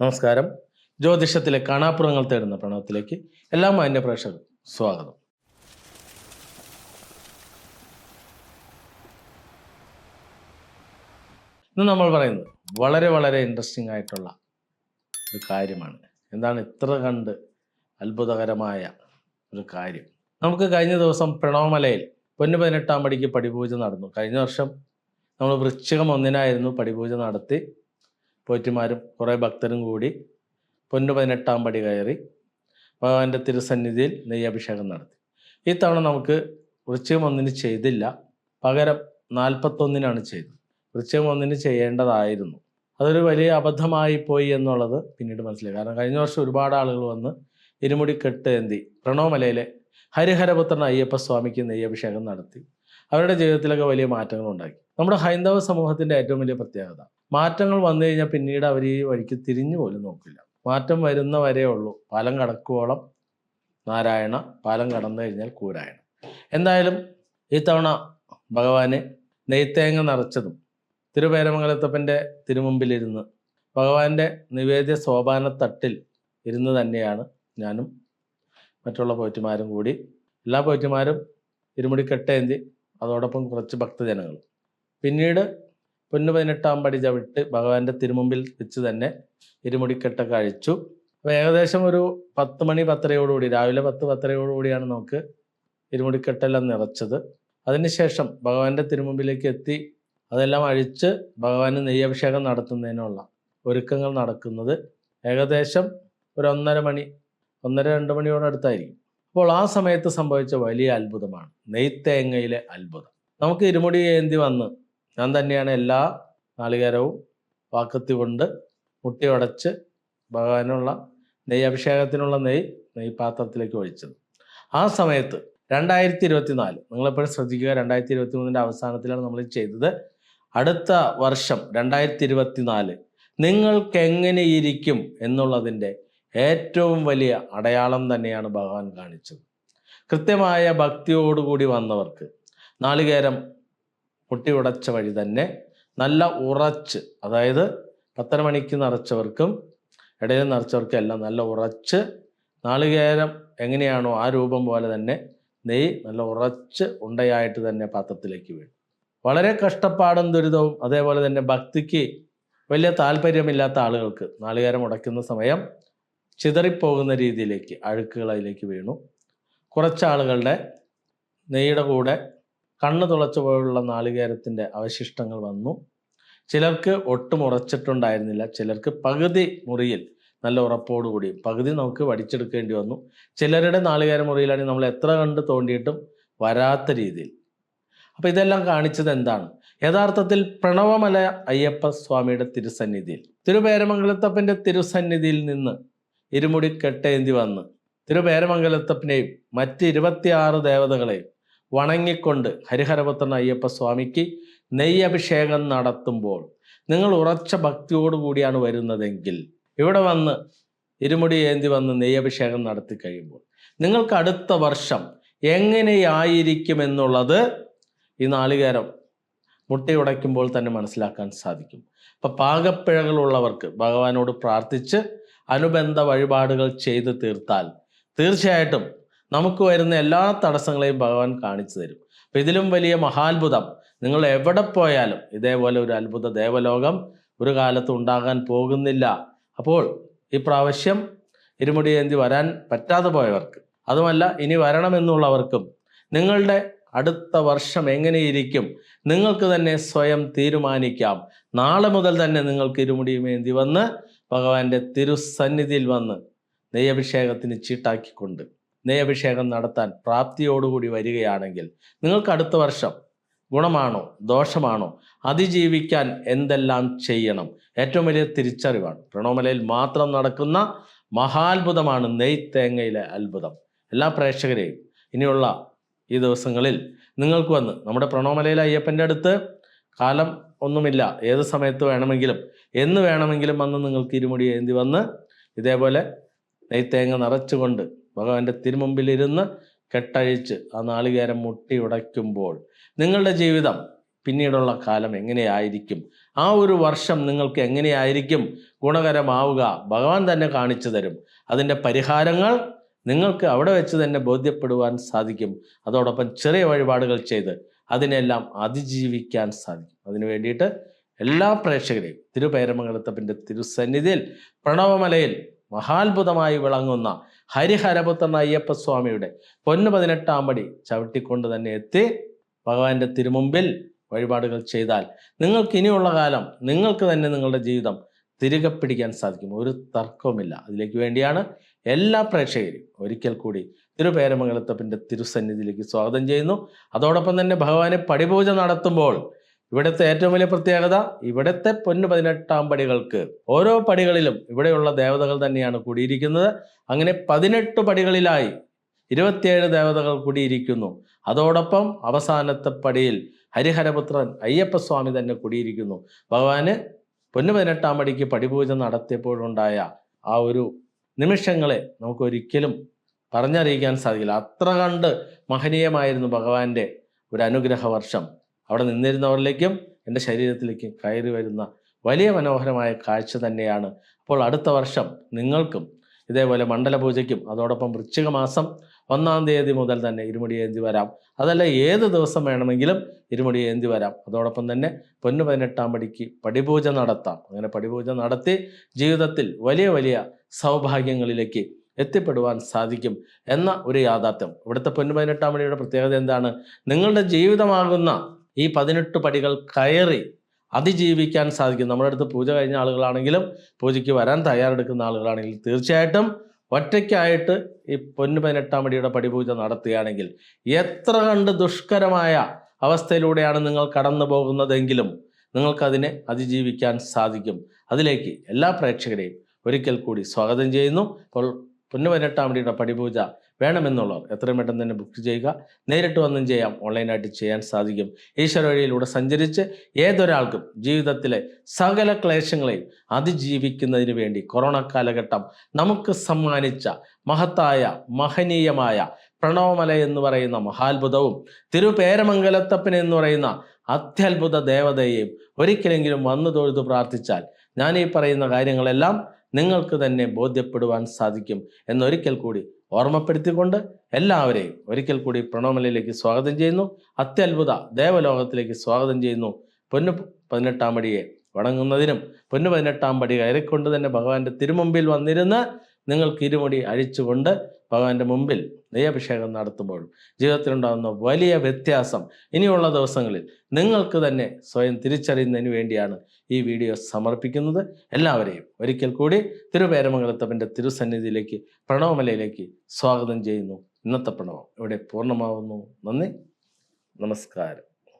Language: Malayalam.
നമസ്കാരം. ജ്യോതിഷത്തിലെ കാണാപ്പുറങ്ങൾ തേടുന്ന പ്രണവത്തിലേക്ക് എല്ലാ മാന്യ പ്രേക്ഷകർക്കും സ്വാഗതം. ഇന്ന് നമ്മൾ പറയുന്നത് വളരെ വളരെ ഇൻട്രസ്റ്റിംഗ് ആയിട്ടുള്ള ഒരു കാര്യമാണ്. എന്താണ് ഇത്ര കണ്ട് അത്ഭുതകരമായ ഒരു കാര്യം? നമുക്ക് കഴിഞ്ഞ ദിവസം പ്രണവമലയിൽ പൊന്നു പതിനെട്ടാം പടിക്ക് പടിപൂജ നടന്നു. കഴിഞ്ഞ വർഷം നമ്മൾ വൃശ്ചികം ഒന്നിനായിരുന്നു പടിപൂജ നടത്തി. പോറ്റുമാരും കുറേ ഭക്തരും കൂടി പൊന്നു പതിനെട്ടാം പടി കയറി ഭഗവാന്റെ തിരുസന്നിധിയിൽ നെയ്യഭിഷേകം നടത്തി. ഈ തവണ നമുക്ക് വൃശ്ചികം ഒന്നിന് ചെയ്തില്ല. പകരം നാൽപ്പത്തൊന്നിനാണ് ചെയ്തത്. വൃശ്ചികം ഒന്നിന് ചെയ്യേണ്ടതായിരുന്നു. അതൊരു വലിയ അബദ്ധമായി പോയി എന്നുള്ളത് പിന്നീട് മനസ്സിലായി. കാരണം കഴിഞ്ഞ വർഷം ഒരുപാട് ആളുകൾ വന്ന് ഇരുമുടി കെട്ട് എന്തി പ്രണവമലയിലെ ഹരിഹരപുത്രൻ അയ്യപ്പ സ്വാമിക്ക് നെയ്യഭിഷേകം നടത്തി. അവരുടെ ജീവിതത്തിലൊക്കെ വലിയ മാറ്റങ്ങൾ ഉണ്ടാക്കി നമ്മുടെ ഹൈന്ദവ സമൂഹത്തിന്റെ ഏറ്റവും വലിയ പ്രത്യേകത മാറ്റങ്ങൾ വന്നു കഴിഞ്ഞാൽ പിന്നീട് അവർ ഈ വഴിക്ക് തിരിഞ്ഞു പോലും നോക്കില്ല. മാറ്റം വരുന്ന വരേ ഉള്ളൂ. പാലം കടക്കുവോളം നാരായണ പാലം കടന്നു കഴിഞ്ഞാൽ കൂരായണ. എന്തായാലും ഈ തവണ ഭഗവാനെ നെയ്ത്തേങ്ങ നിറച്ചതും തിരുവേരമംഗലത്തപ്പന്റെ തിരുമുമ്പിലിരുന്ന് ഭഗവാന്റെ നിവേദ്യ സോപാന തട്ടിൽ ഇരുന്ന് തന്നെയാണ് ഞാനും മറ്റുള്ള പോറ്റുമാരും കൂടി. എല്ലാ പോറ്റുമാരും ഇരുമുടിക്കെട്ടേന്തി അതോടൊപ്പം കുറച്ച് ഭക്തജനങ്ങൾ പിന്നീട് പൊന്നു പതിനെട്ടാം പടി ചവിട്ട് ഭഗവാന്റെ തിരുമുമ്പിൽ വെച്ച് തന്നെ ഇരുമുടിക്കെട്ടൊക്കെ അഴിച്ചു. അപ്പോൾ ഏകദേശം ഒരു പത്ത് മണി പത്തരയോടുകൂടി രാവിലെ പത്ത് പത്തരയോടുകൂടിയാണ് നമുക്ക് ഇരുമുടിക്കെട്ടെല്ലാം നിറച്ചത്. അതിനുശേഷം ഭഗവാന്റെ തിരുമുമ്പിലേക്ക് എത്തി അതെല്ലാം അഴിച്ച് ഭഗവാന് നെയ്യഭിഷേകം നടത്തുന്നതിനുള്ള ഒരുക്കങ്ങൾ നടക്കുന്നത് ഏകദേശം ഒരു ഒന്നര മണി ഒന്നര രണ്ട് മണിയോടടുത്തായിരിക്കും അപ്പോൾ ആ സമയത്ത് സംഭവിച്ച വലിയ അത്ഭുതമാണ് നെയ്ത്തേങ്ങയിലെ അത്ഭുതം. നമുക്ക് ഇരുമുടി ഏന്തി വന്ന് ഞാൻ തന്നെയാണ് എല്ലാ നാളികേരവും വാക്കത്തി കൊണ്ട് മുട്ടി ഉടച്ച് ഭഗവാനുള്ള നെയ്യ് അഭിഷേകത്തിനുള്ള നെയ്യ് നെയ്യ് പാത്രത്തിലേക്ക് ഒഴിച്ചത്. ആ സമയത്ത് രണ്ടായിരത്തി ഇരുപത്തി നാല് നിങ്ങളെപ്പോഴും ശ്രദ്ധിക്കുക രണ്ടായിരത്തി ഇരുപത്തി മൂന്നിന്റെ അവസാനത്തിലാണ് നമ്മൾ ചെയ്തത്. അടുത്ത വർഷം രണ്ടായിരത്തി ഇരുപത്തി നാല് നിങ്ങൾക്ക് എങ്ങനെയിരിക്കും എന്നുള്ളതിന്റെ ഏറ്റവും വലിയ അടയാളം തന്നെയാണ് ഭഗവാൻ കാണിച്ചത്. കൃത്യമായ ഭക്തിയോടുകൂടി വന്നവർക്ക് നാളികേരം മുട്ടി ഉടച്ച വഴി തന്നെ നല്ല ഉറച്ച് അതായത് പത്തര മണിക്ക് നിറച്ചവർക്കും ഇടയിൽ നിറച്ചവർക്കും എല്ലാം നല്ല ഉറച്ച് നാളികേരം എങ്ങനെയാണോ ആ രൂപം പോലെ തന്നെ നെയ്യ് നല്ല ഉറച്ച് ഉണ്ടയായിട്ട് തന്നെ പാത്രത്തിലേക്ക് വീഴും. വളരെ കഷ്ടപ്പാടും ദുരിതവും അതേപോലെ തന്നെ ഭക്തിക്ക് വലിയ താല്പര്യമില്ലാത്ത ആളുകൾക്ക് നാളികേരം ഉടയ്ക്കുന്ന സമയം ചിതറിപ്പോകുന്ന രീതിയിലേക്ക് അഴുക്കുകൾ അതിലേക്ക് വീണു. കുറച്ചാളുകളുടെ നെയ്യുടെ കൂടെ കണ്ണ് തുളച്ചു പോയുള്ള നാളികേരത്തിന്റെ അവശിഷ്ടങ്ങൾ വന്നു. ചിലർക്ക് ഒട്ടും ഉറച്ചിട്ടുണ്ടായിരുന്നില്ല. ചിലർക്ക് പകുതി മുറിയിൽ നല്ല ഉറപ്പോടുകൂടി പകുതി നമുക്ക് വടിച്ചെടുക്കേണ്ടി വന്നു. ചിലരുടെ നാളികേര മുറിയിലാണെങ്കിൽ നമ്മൾ എത്ര കണ്ട് തോണ്ടിയിട്ടും വരാത്ത രീതിയിൽ. അപ്പം ഇതെല്ലാം കാണിച്ചത് എന്താണ്? യഥാർത്ഥത്തിൽ പ്രണവമല അയ്യപ്പ സ്വാമിയുടെ തിരുസന്നിധിയിൽ. തിരുപേരമംഗലത്തപ്പന്റെ തിരുസന്നിധിയിൽ നിന്ന് ഇരുമുടി കെട്ടേന്തി വന്ന് തിരുപേരമംഗലത്തപ്പനെയും മറ്റ് ഇരുപത്തിയാറ് ദേവതകളെയും വണങ്ങിക്കൊണ്ട് ഹരിഹരപുത്രൻ അയ്യപ്പ സ്വാമിക്ക് നെയ്യഭിഷേകം നടത്തുമ്പോൾ നിങ്ങൾ ഉറച്ച ഭക്തിയോടുകൂടിയാണ് വരുന്നതെങ്കിൽ ഇവിടെ വന്ന് ഇരുമുടി ഏന്തി വന്ന് നെയ്യഭിഷേകം നടത്തി കഴിയുമ്പോൾ നിങ്ങൾക്ക് അടുത്ത വർഷം എങ്ങനെയായിരിക്കുമെന്നുള്ളത് ഈ നാളികേരം മുട്ടയുടയ്ക്കുമ്പോൾ തന്നെ മനസ്സിലാക്കാൻ സാധിക്കും. അപ്പം പാകപ്പിഴകളുള്ളവർക്ക് ഭഗവാനോട് പ്രാർത്ഥിച്ച് അനുബന്ധ വഴിപാടുകൾ ചെയ്ത് തീർത്താൽ തീർച്ചയായിട്ടും നമുക്ക് വരുന്ന എല്ലാ തടസ്സങ്ങളെയും ഭഗവാൻ കാണിച്ചു തരും. അപ്പം ഇതിലും വലിയ മഹാത്ഭുതം. നിങ്ങൾ എവിടെ പോയാലും ഇതേപോലെ ഒരു അത്ഭുത ദേവലോകം ഒരു കാലത്ത് ഉണ്ടാകാൻ പോകുന്നില്ല. അപ്പോൾ ഈ പ്രാവശ്യം ഇരുമുടിയേന്തി വരാൻ പറ്റാതെ പോയവർക്ക് അതുമല്ല ഇനി വരണമെന്നുള്ളവർക്കും നിങ്ങളുടെ അടുത്ത വർഷം എങ്ങനെയിരിക്കും നിങ്ങൾക്ക് തന്നെ സ്വയം തീരുമാനിക്കാം. നാളെ മുതൽ തന്നെ നിങ്ങൾക്ക് ഇരുമുടിയുമേന്തി വന്ന് ഭഗവാന്റെ തിരുസന്നിധിയിൽ വന്ന് നെയ്യഭിഷേകത്തിന് ചീട്ടാക്കിക്കൊണ്ട് നെയ്യഭിഷേകം നടത്താൻ പ്രാപ്തിയോടുകൂടി വരികയാണെങ്കിൽ നിങ്ങൾക്ക് അടുത്ത വർഷം ഗുണമാണോ ദോഷമാണോ അതിജീവിക്കാൻ എന്തെല്ലാം ചെയ്യണം? ഏറ്റവും വലിയ തിരിച്ചറിവാണ്. പ്രണോമലയിൽ മാത്രം നടക്കുന്ന മഹാത്ഭുതമാണ് നെയ് തേങ്ങയിലെ അത്ഭുതം. എല്ലാ പ്രേക്ഷകരെയും ഇനിയുള്ള ഈ ദിവസങ്ങളിൽ നിങ്ങൾക്ക് വന്ന് നമ്മുടെ പ്രണോമലയിലെ അയ്യപ്പന്റെ അടുത്ത് കാലം ഒന്നുമില്ല ഏത് സമയത്ത് വേണമെങ്കിലും എന്ന് വേണമെങ്കിലും വന്ന് നിങ്ങൾക്ക് ഇരുമുടി ഏന്തി വന്ന് ഇതേപോലെ നെയ്ത്തേങ്ങ നിറച്ചുകൊണ്ട് ഭഗവാന്റെ തിരുമുമ്പിലിരുന്ന് കെട്ടഴിച്ച് ആ നാളികേരം മുട്ടി ഉടയ്ക്കുമ്പോൾ നിങ്ങളുടെ ജീവിതം പിന്നീടുള്ള കാലം എങ്ങനെയായിരിക്കും? ആ ഒരു വർഷം നിങ്ങൾക്ക് എങ്ങനെയായിരിക്കും ഗുണകരമാവുക? ഭഗവാൻ തന്നെ കാണിച്ചു തരും. അതിന്റെ പരിഹാരങ്ങൾ നിങ്ങൾക്ക് അവിടെ വെച്ച് തന്നെ ബോധ്യപ്പെടുവാൻ സാധിക്കും. അതോടൊപ്പം ചെറിയ വഴിപാടുകൾ ചെയ്ത് അതിനെല്ലാം അതിജീവിക്കാൻ സാധിക്കും. അതിനു വേണ്ടിയിട്ട് എല്ലാ പ്രേക്ഷകരെയും തിരുപേരമംഗലത്തപ്പന്റെ തിരുസന്നിധിയിൽ പ്രണവമലയിൽ മഹാത്ഭുതമായി വിളങ്ങുന്ന ഹരിഹരപുത്രൻ അയ്യപ്പസ്വാമിയുടെ പൊന്നു പതിനെട്ടാം പടി ചവിട്ടിക്കൊണ്ട് തന്നെ എത്തി. ഭഗവാന്റെ തിരുമുമ്പിൽ വഴിപാടുകൾ ചെയ്താൽ നിങ്ങൾക്ക് ഇനിയുള്ള കാലം നിങ്ങൾക്ക് തന്നെ നിങ്ങളുടെ ജീവിതം തിരികെ പിടിക്കാൻ സാധിക്കും. ഒരു തർക്കവുമില്ല. അതിലേക്ക് വേണ്ടിയാണ് എല്ലാ പ്രേക്ഷകരും ഒരിക്കൽ കൂടി തിരുപേരമംഗലത്തപ്പന്റെ തിരുസന്നിധിയിലേക്ക് സ്വാഗതം ചെയ്യുന്നു. അതോടൊപ്പം തന്നെ ഭഗവാനെ പടിപൂജ നടത്തുമ്പോൾ ഇവിടുത്തെ ഏറ്റവും വലിയ പ്രത്യേകത ഇവിടുത്തെ പൊന്നു പതിനെട്ടാം പടികൾക്ക്. ഓരോ പടികളിലും ഇവിടെയുള്ള ദേവതകൾ തന്നെയാണ് കൂടിയിരിക്കുന്നത്. അങ്ങനെ പതിനെട്ട് പടികളിലായി ഇരുപത്തിയേഴ് ദേവതകൾ കൂടിയിരിക്കുന്നു. അതോടൊപ്പം അവസാനത്തെ പടിയിൽ ഹരിഹരപുത്രൻ അയ്യപ്പസ്വാമി തന്നെ കൂടിയിരിക്കുന്നു. ഭഗവാന് പൊന്നു പതിനെട്ടാം പടിക്ക് പടിപൂജ നടത്തിയപ്പോഴുണ്ടായ ആ ഒരു നിമിഷങ്ങളെ നമുക്ക് ഒരിക്കലും പറഞ്ഞറിയിക്കാൻ സാധിക്കില്ല. അത്ര കണ്ട് മഹനീയമായിരുന്നു ഭഗവാന്റെ ഒരു അനുഗ്രഹ വർഷം അവിടെ നിന്നിരുന്നവരിലേക്കും എന്റെ ശരീരത്തിലേക്കും കയറി വരുന്ന വലിയ മനോഹരമായ കാഴ്ച തന്നെയാണ്. അപ്പോൾ അടുത്ത വർഷം നിങ്ങൾക്കും ഇതേപോലെ മണ്ഡലപൂജയ്ക്കും അതോടൊപ്പം വൃശ്ചിക മാസം ഒന്നാം തീയതി മുതൽ തന്നെ ഇരുമുടി ഏന്തി വരാം. അതല്ല ഏത് ദിവസം വേണമെങ്കിലും ഇരുമുടി ഏന്തി വരാം. അതോടൊപ്പം തന്നെ പൊന്നു പതിനെട്ടാം പടിക്ക് പടിപൂജ നടത്താം. അങ്ങനെ പടിപൂജ നടത്തി ജീവിതത്തിൽ വലിയ വലിയ സൗഭാഗ്യങ്ങളിലേക്ക് എത്തിപ്പെടുവാൻ സാധിക്കും എന്ന ഒരു യാഥാർത്ഥ്യം. ഇവിടുത്തെ പൊന്നു പതിനെട്ടാം പടിയുടെ പ്രത്യേകത എന്താണ്? നിങ്ങളുടെ ജീവിതമാകുന്ന ഈ പതിനെട്ട് പടികൾ കയറി അതിജീവിക്കാൻ സാധിക്കും. നമ്മുടെ അടുത്ത് പൂജ കഴിഞ്ഞ ആളുകളാണെങ്കിലും പൂജയ്ക്ക് വരാൻ തയ്യാറെടുക്കുന്ന ആളുകളാണെങ്കിലും തീർച്ചയായിട്ടും ഒറ്റയ്ക്കായിട്ട് ഈ പൊന്നു പതിനെട്ടാം പടിയുടെ പടിപൂജ നടത്തുകയാണെങ്കിൽ എത്ര കണ്ട് ദുഷ്കരമായ അവസ്ഥയിലൂടെയാണ് നിങ്ങൾ കടന്നു പോകുന്നതെങ്കിലും നിങ്ങൾക്കതിനെ അതിജീവിക്കാൻ സാധിക്കും. അതിലേക്ക് എല്ലാ പ്രേക്ഷകരെയും ഒരിക്കൽ കൂടി സ്വാഗതം ചെയ്യുന്നു. അപ്പോൾ പൊന്നു പതിനെട്ടാം പടിയുടെ പടിപൂജ വേണമെന്നുള്ളവർ എത്രയും പെട്ടെന്ന് തന്നെ ബുക്ക് ചെയ്യുക. നേരിട്ട് വന്നും ചെയ്യാം. ഓൺലൈനായിട്ട് ചെയ്യാൻ സാധിക്കും. ഈശ്വര വഴിയിലൂടെ സഞ്ചരിച്ച് ഏതൊരാൾക്കും ജീവിതത്തിലെ സകല ക്ലേശങ്ങളെയും അതിജീവിക്കുന്നതിന് വേണ്ടി കൊറോണ കാലഘട്ടം നമുക്ക് സമ്മാനിച്ച മഹത്തായ മഹനീയമായ പ്രണവമല എന്ന് പറയുന്ന മഹാത്ഭുതവും തിരുപേരമംഗലത്തപ്പൻ എന്ന് പറയുന്ന അത്യത്ഭുത ദേവതയെയും ഒരിക്കലെങ്കിലും വന്നു തൊഴുതു പ്രാർത്ഥിച്ചാൽ ഞാൻ ഈ പറയുന്ന കാര്യങ്ങളെല്ലാം നിങ്ങൾക്ക് തന്നെ ബോധ്യപ്പെടുവാൻ സാധിക്കും എന്നൊരിക്കൽ കൂടി ഓർമ്മപ്പെടുത്തിക്കൊണ്ട് എല്ലാവരെയും ഒരിക്കൽ കൂടി പ്രണോമലയിലേക്ക് സ്വാഗതം ചെയ്യുന്നു. അത്യത്ഭുത ദേവലോകത്തിലേക്ക് സ്വാഗതം ചെയ്യുന്നു. പൊന്നു പതിനെട്ടാം പടിയെ വണങ്ങുന്നതിനും പൊന്നു പതിനെട്ടാം പടി കയറിക്കൊണ്ട് തന്നെ ഭഗവാന്റെ തിരുമുമ്പിൽ വന്നിരുന്ന് നിങ്ങൾക്ക് ഇരുമുടി അഴിച്ചുകൊണ്ട് ഭഗവാന്റെ മുമ്പിൽ നെയ്യഭിഷേകം നടത്തുമ്പോൾ ജീവിതത്തിലുണ്ടാകുന്ന വലിയ വ്യത്യാസം ഇനിയുള്ള ദിവസങ്ങളിൽ നിങ്ങൾക്ക് തന്നെ സ്വയം തിരിച്ചറിയുന്നതിന് വേണ്ടിയാണ് ഈ വീഡിയോ സമർപ്പിക്കുന്നത്. എല്ലാവരെയും ഒരിക്കൽ കൂടി തിരുപേരമംഗലത്തപ്പന്റെ തിരുസന്നിധിയിലേക്ക് പ്രണവമലയിലേക്ക് സ്വാഗതം ചെയ്യുന്നു. ഇന്നത്തെ പ്രണവം ഇവിടെ പൂർണമാവുന്നു. നന്ദി. നമസ്കാരം.